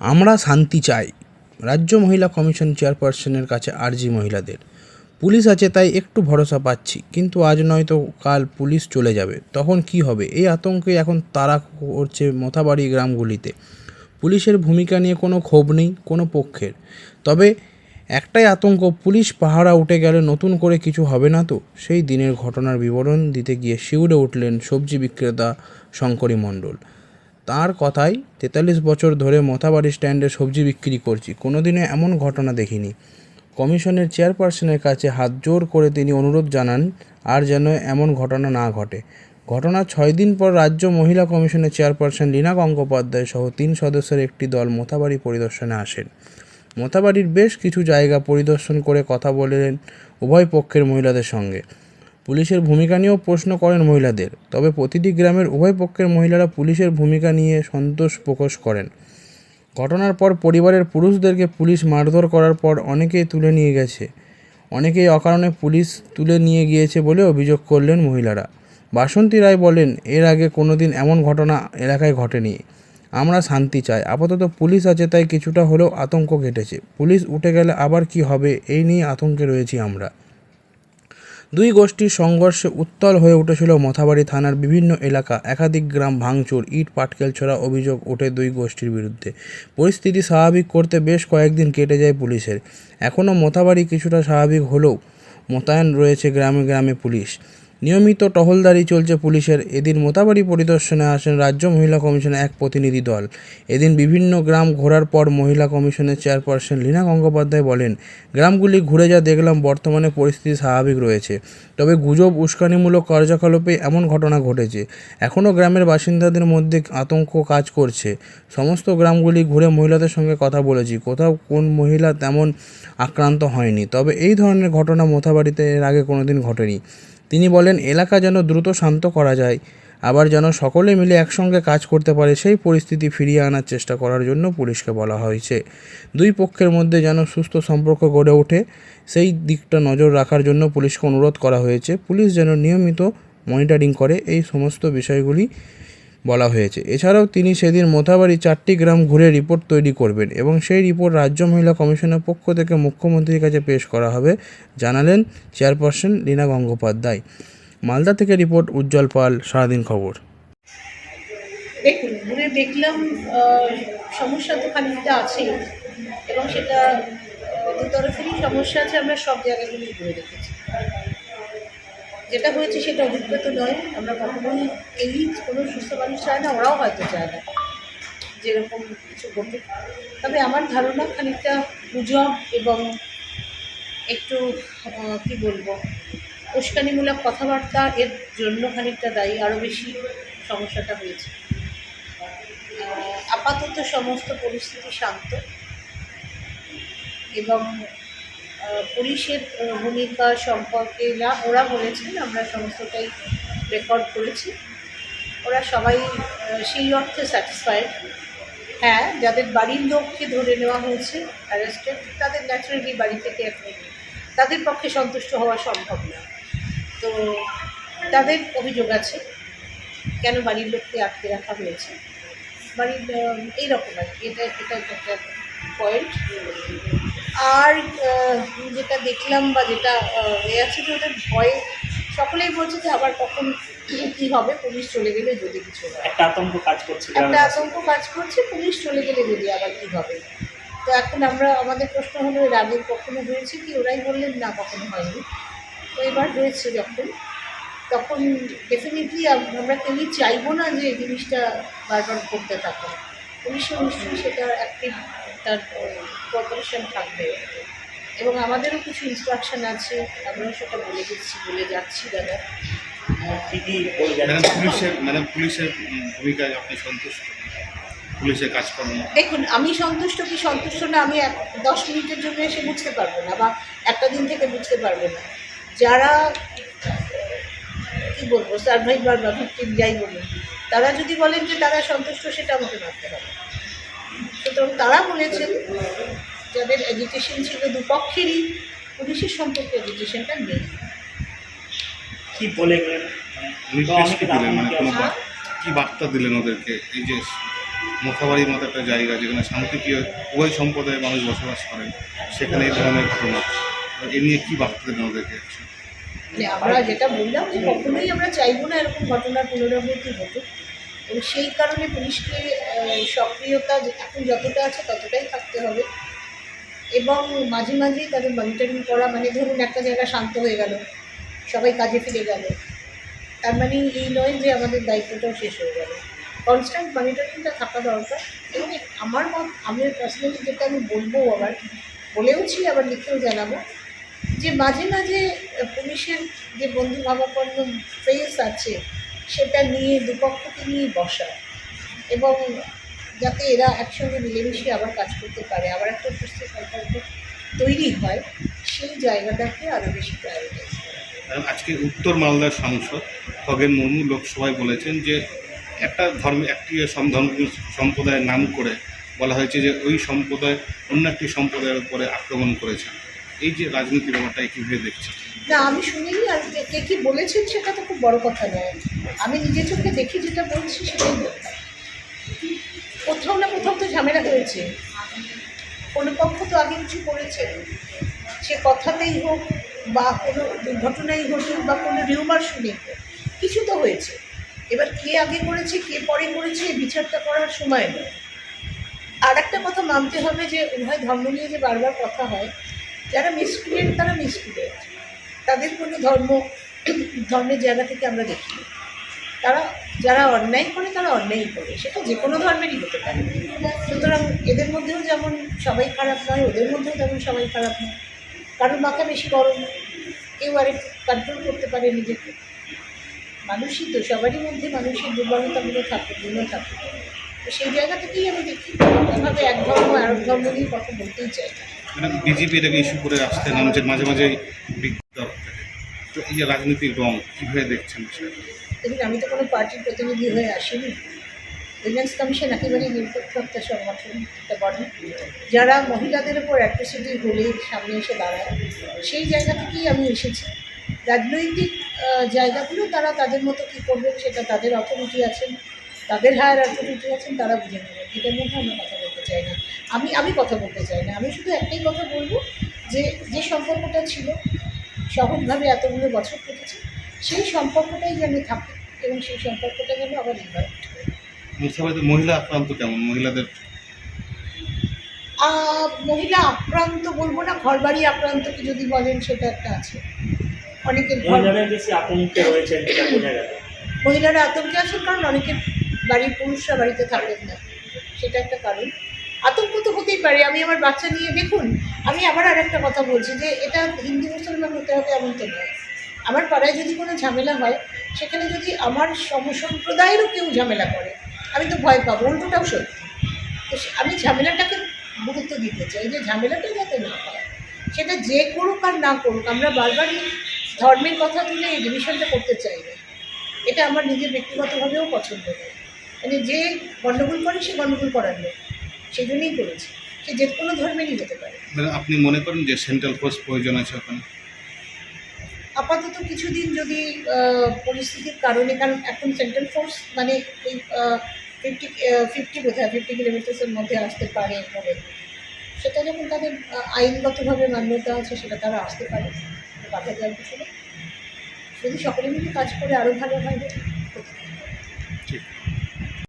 আমরা শান্তি চাই। রাজ্য মহিলা কমিশন চেয়ারপারসনের কাছে আর্জি মহিলাদের। পুলিশ আছে তাই একটু ভরসা পাচ্ছি, কিন্তু আজ নয়তো কাল পুলিশ চলে যাবে। তখন কি হবে? এই আতঙ্কে এখন তারা করছে মথাবাড়ি গ্রামগুলিতে। পুলিশের ভূমিকা নিয়ে কোনো ক্ষোভ নেই, কোনো পক্ষের। তবে একটাই আতঙ্ক, পুলিশ পাহারা উঠে গেলে নতুন করে কিছু হবে না তো? সেই দিনের ঘটনার বিবরণ দিতে গিয়ে শিউরে উঠলেন সবজি বিক্রেতা শঙ্করী মণ্ডল। তার কথাই তেতাল্লিশ বছর ধরে মথাবাড়ি স্ট্যান্ডে সবজি বিক্রি করছি। কোনোদিনও এমন ঘটনা দেখিনি। কমিশনের চেয়ারপারসনের কাছে হাত জোর করে তিনি অনুরোধ জানান, আর যেন এমন ঘটনা না ঘটে। ঘটনার ছয় দিন পর রাজ্য মহিলা কমিশনের চেয়ারপারসন লীনা গঙ্গোপাধ্যায় সহ তিন সদস্যের একটি দল মোথাবাড়ি পরিদর্শনে আসেন। মোথাবাড়ির বেশ কিছু জায়গা পরিদর্শন করে কথা বলেন উভয় পক্ষের মহিলাদের সঙ্গে। পুলিশের ভূমিকা নিয়েও প্রশ্ন করেন মহিলাদের, তবে প্রতিটি গ্রামের উভয় পক্ষের মহিলারা পুলিশের ভূমিকা নিয়ে সন্তোষ প্রকাশ করেন। ঘটনার পর পরিবারের পুরুষদেরকে পুলিশ মারধর করার পর অনেকেই তুলে নিয়ে গেছে। অনেকেই অকারণে পুলিশ তুলে নিয়ে গিয়েছে বলে অভিযোগ করলেন মহিলারা। বাসন্তী রায় বলেন, এর আগে কোনোদিন এমন ঘটনা এলাকায় ঘটেনি। আমরা শান্তি চাই। আপাতত পুলিশ আছে, তাই কিছুটা হলেও আতঙ্ক কেটেছে পুলিশ উঠে গেলে আবার কি হবে? এই নিয়ে আতঙ্কে রয়েছি আমরা। দুই গোষ্ঠীর সংঘর্ষে উত্তল হয়ে উঠেছিল মথাবাড়ি থানার বিভিন্ন এলাকা। একাধিক গ্রাম ভাঙচুর, ইট, পাটকেল ছোড়া অভিযোগ ওঠে দুই গোষ্ঠীর বিরুদ্ধে। পরিস্থিতি স্বাভাবিক করতে বেশ কয়েকদিন কেটে যায় পুলিশের। এখনও মথাবাড়ি কিছুটা স্বাভাবিক হলেও মোতায়েন রয়েছে গ্রামে গ্রামে পুলিশ। নিয়মিত টহলদারি চলছে পুলিশের। এদিন মোতাবাড়ি পরিদর্শনে আসেন রাজ্য মহিলা কমিশনের এক প্রতিনিধি দল। এদিন বিভিন্ন গ্রাম ঘোরার পর মহিলা কমিশনের চেয়ারপারসন লীনা গঙ্গোপাধ্যায় বলেন, গ্রামগুলি ঘুরে যা দেখলাম, বর্তমানে পরিস্থিতি স্বাভাবিক রয়েছে। তবে গুজব, উস্কানিমূলক কার্যকলাপে এমন ঘটনা ঘটেছে। এখনও গ্রামের বাসিন্দাদের মধ্যে আতঙ্ক কাজ করছে। সমস্ত গ্রামগুলি ঘুরে মহিলাদের সঙ্গে কথা বলেছি। কোথাও কোন মহিলা তেমন আক্রান্ত হয়নি। তবে এই ধরনের ঘটনা মোথাবাড়িতে এর আগে কোনোদিন ঘটেনি। তিনি বলেন, এলাকা যেন দ্রুত শান্ত করা যায়, আবার যেন সকলে মিলে একসঙ্গে কাজ করতে পারে, সেই পরিস্থিতি ফিরিয়ে আনার চেষ্টা করার জন্য পুলিশকে বলা হয়েছে। দুই পক্ষের মধ্যে যেন সুস্থ সম্পর্ক গড়ে ওঠে, সেই দিকটা নজর রাখার জন্য পুলিশকে অনুরোধ করা হয়েছে। পুলিশ যেন নিয়মিত মনিটরিং করে, এই সমস্ত বিষয়গুলি বলা হয়েছে। এছাড়াও তিনি সেদিন মোথাবাড়ি চারটি গ্রাম ঘুরে রিপোর্ট তৈরি করবেন এবং সেই রিপোর্ট রাজ্য মহিলা কমিশনের পক্ষ থেকে মুখ্যমন্ত্রীর কাছে পেশ করা হবে, জানালেন চেয়ারপারসন লীনা গঙ্গোপাধ্যায়। মালদা থেকে রিপোর্ট, উজ্জ্বল পাল, সারাদিন খবর। দেখুন, ঘুরে দেখলাম সমস্যা তো খানিকটা এবং সেটা দু তরফেরই সমস্যা আছে, আমরা সব জায়গাগুলি ঘুরে দেখেছি। যেটা হয়েছে সেটা অভিজ্ঞত নয়। আমরা কখনোই এই কোনো সুস্থ মানুষ চায় না, ওরাও হয়তো চায় না যেরকম কিছু ঘটুক। তবে আমার ধারণা খানিকটা গুজব এবং একটু কি বলব, উস্কানিমূলক কথাবার্তা এর জন্য খানিকটা দায়ী আরও বেশি সমস্যাটা হয়েছে। আপাতত সমস্ত পরিস্থিতি শান্ত এবং পুলিশের ভূমিকা সম্পর্কে যা ওরা বলেছেন, আমরা সমস্তটাই রেকর্ড করেছি। ওরা সবাই সেই অর্থে স্যাটিসফাইড হ্যাঁ যাদের বাড়ির লোককে ধরে নেওয়া হয়েছে অ্যারেস্টেড তাদের ন্যাচারালি বাড়ি থেকে এখন তাদের পক্ষে সন্তুষ্ট হওয়া সম্ভব না। তো তাদের অভিযোগ আছে, কেন বাড়ির লোককে আটকে রাখা হয়েছে। বাড়ির এইরকম আর কি, এটা এটা একটা পয়েন্ট আর যেটা দেখলাম বা যেটা এ আছে যে ওদের ভয়ে সকলেই বলছে যে আবার কখন কী হবে পুলিশ চলে গেলে যদি কিছু হয়। একটা আতঙ্ক কাজ করছে একটা আতঙ্ক কাজ করছে পুলিশ চলে গেলে যদি আবার কী হবে। তো এখন আমরা আমাদের প্রশ্ন হলো এর আগে কখনো হয়েছে কি? ওরাই বললেন না কখনো হয়নি। তো এবার হয়েছে যখন তখন ডেফিনেটলি আমরা কেউই চাইব না যে এই জিনিসটা বারবার করতে থাকো পুলিশও নিশ্চয়ই সেটা অ্যাক্টিভ তার কোঅপারেশন থাকবে। এবং আমাদেরও কিছু ইনস্ট্রাকশন আছে আমরাও সেটা বলে দিচ্ছি বলে যাচ্ছি দাদা। কি পুলিশের ম্যাডাম পুলিশের ভূমিকায় আপনি সন্তুষ্ট? পুলিশের কাজকর্ম? দেখুন আমি সন্তুষ্ট কি সন্তুষ্ট না আমি এক দশ মিনিটের জন্য এসে বুঝতে পারব না বা একটা দিন থেকে বুঝতে পারব না। যারা কি বলব সার্ভাইভার বা ভিক্টিম যাই বলুন তারা যদি বলেন যে তারা সন্তুষ্ট সেটা আমাকে মানতে হবে। সুতরাং তারা বলেছেন যাদের এডুকেশন ছিল দুপক্ষেরই পুলিশের সম্পর্কে এডুকেশনটা নেই। কি বলে গেলেন মানে তো কি দিলেন? মানে কোনো কি বার্তা দিলেন ওদেরকে? এই যে মোথাবাড়ির মতো একটা জায়গা যেখানে শান্তিপ্রিয় উভয় সম্প্রদায়ের মানুষ বসবাস করেন সেখানে এই ধরনের ঘটনা। তো এ নিয়ে কী বার্তা দেবেন ওদেরকে? মানে আমরা যেটা বললাম যে কখনোই আমরা চাইব না এরকম ঘটনার পুনরাবৃত্তি হতো এবং সেই কারণে পুলিশকে সক্রিয়তা এখন যতটা আছে ততটাই থাকতে হবে। এবং মাঝে মাঝেই তাদের মনিটরিং করা মানে ধরুন একটা জায়গা শান্ত হয়ে গেল, সবাই কাজে ফিরে গেল, তার মানে এই নয় যে আমাদের দায়িত্বটাও শেষ হয়ে গেল। কনস্ট্যান্ট মনিটরিংটা থাকা দরকার এবং আমার মত, আমি পার্সোনালি যেটা আমি বলব আবার, বলেওছি আবার লিখেও জানাব, যে মাঝে মাঝে পুলিশের যে বন্ধু ভাবাপন্ন ফেস আছে সেটা নিয়ে, দুপক্ষকে নিয়ে বসা। এবং যাতে এরা একসঙ্গে মিলেমিশে আবার কাজ করতে পারে, আবার একটা সুস্থ সম্পর্ক তৈরি হয়, সেই জায়গাটাকে আরও বেশি প্রায়োরিটাইজ করা আজকে উত্তর মালদার সাংসদ খগেন মুর্মু লোকসভায় বলেছেন যে, একটা ধর্ম, একটি ধর্ম, সম্প্রদায়ের নাম করে বলা হয়েছে যে, ওই সম্প্রদায় অন্য একটি সম্প্রদায়ের উপরে আক্রমণ করেছে। এই যে রাজনীতি ব্যাপারটা কীভাবে দেখছে। না, আমি শুনিনি, আর কে- কে বলেছেন সেটা তো খুব বড় কথা নয়। আমি নিজে চোখে দেখি যেটা বলছি সেটাই কোথাও না কোথাও তো ঝামেলা হয়েছে। কোনো পক্ষ তো আগে কিছু করেছে সে কথাতেই হোক বা কোনো দুর্ঘটনাই ঘটুক বা কোনো রিউমার শুনে কিছু তো হয়েছে। এবার কে আগে করেছে, কে পরে করেছে বিচারটা করার সময় নয় আর একটা কথা মানতে হবে যে উভয় ধর্ম নিয়ে যে বারবার কথা হয় যারা মিসক্রিয়েন্ট তারা মিসক্রিয়েন্ট তাদের কোনো ধর্ম, ধর্মের জায়গা থেকে আমরা দেখি তারা, যারা অন্যায় করে, তারা অন্যায়ই করে। সেটা যে কোনো ধর্মেরই হতে পারে। সুতরাং এদের মধ্যেও যেমন সবাই খারাপ নয়, ওদের মধ্যেও তেমন সবাই খারাপ নয়। কারোর মাথা বেশি গরম। কেউ আরেক কন্ট্রোল করতে পারে নিজেকে। মানুষই তো, সবারই মধ্যে মানুষের দুর্বলতাগুলো থাকে গুণ থাকে। তো সেই জায়গা থেকেই আমি দেখি, এভাবে এক ধর্ম আর ধর্ম নিয়ে কথা বলতেই চাই। না বিজেপি এটাকে ইস্যু করে আসতে নামছে মাঝে মাঝে বিজ্ঞপ্তি তো রাজনীতির রং, কীভাবে দেখছেন দেখুন, আমি তো কোনো পার্টির প্রতিনিধি হয়ে আসিনি। উইমেন্স কমিশন একেবারেই নিরপেক্ষ একটা সংগঠন একটা বডি যারা মহিলাদের উপর অ্যাট্রোসিটি হলে সামনে এসে দাঁড়ায়, সেই জায়গা থেকেই আমি এসেছি। রাজনৈতিক জায়গাগুলো তারা তাদের মতো কী করবেন সেটা তাদের অথরিটি আছেন, তাদের হায়ার অথরিটি আছেন, তারা বুঝে নেবেন। এটার মধ্যে আমরা কথা চাই না আমি আমি কথা বলতে চাই না। আমি শুধু একটাই কথা বলব যে যে সম্পর্কটা ছিল সহজভাবে এতগুলো বছর কেটেছে সেই সম্পর্কটাই যেন থাকে এবং সেই সম্পর্কটা যেন আবার রিভাইভ মুর্শিদাবাদে মহিলা আক্রান্ত কেমন? মহিলাদের মহিলা আক্রান্ত বলব না ঘরবাড়ি আক্রান্ত কি যদি বলেন সেটা একটা আছে। অনেকের মহিলারা আতঙ্কে আছেন কারণ অনেকের বাড়ির পুরুষরা বাড়িতে থাকেন না। সেটা একটা কারণ। আতঙ্ক তো হতেই পারে। আমি আমার বাচ্চা নিয়ে, দেখুন, আমি আবার আর একটা কথা বলছি যে এটা হিন্দু মুসলমান হতে হবে এমন তো নয়। আমার পাড়ায় যদি কোনো ঝামেলা হয়, সেখানে যদি আমার সমসম্প্রদায়েরও কেউ ঝামেলা করে, আমি তো ভয় পাবো। উল্টোটাও সত্যি। তো আমি ঝামেলাটাকে গুরুত্ব দিতে চাই যে ঝামেলাটা যাতে না হয়। সেটা যে করুক আর না করুক, আমরা বারবারই ধর্মের কথা তুলে এই ডিভিশনটা করতে চাই না। এটা আমার নিজের ব্যক্তিগতভাবেও পছন্দ নয়। মানে যে গণ্ডগোল করে, সে গণ্ডগোল করার লোক সেই জন্যই করেছে। সে যে কোনো ধর্মেরই হতে পারে। মানে আপনি মনে করেন যে সেন্ট্রাল ফোর্স প্রয়োজন আছে ওখানে? আপাতত কিছুদিন যদি পরিস্থিতির কারণে কারণ এখন সেন্ট্রাল ফোর্স মানে ওই ফিফটি ফিফটি বোধহয় ফিফটি কিলোমিটার্সের মধ্যে আসতে পারে বলে সেটা যখন তাদের আইনগতভাবে মান্যতা আছে সেটা তারা আসতে পারে। বাধা দেওয়ার কিছু নেই। যদি সকলে মিলে কাজ করে আরও ভালো হয়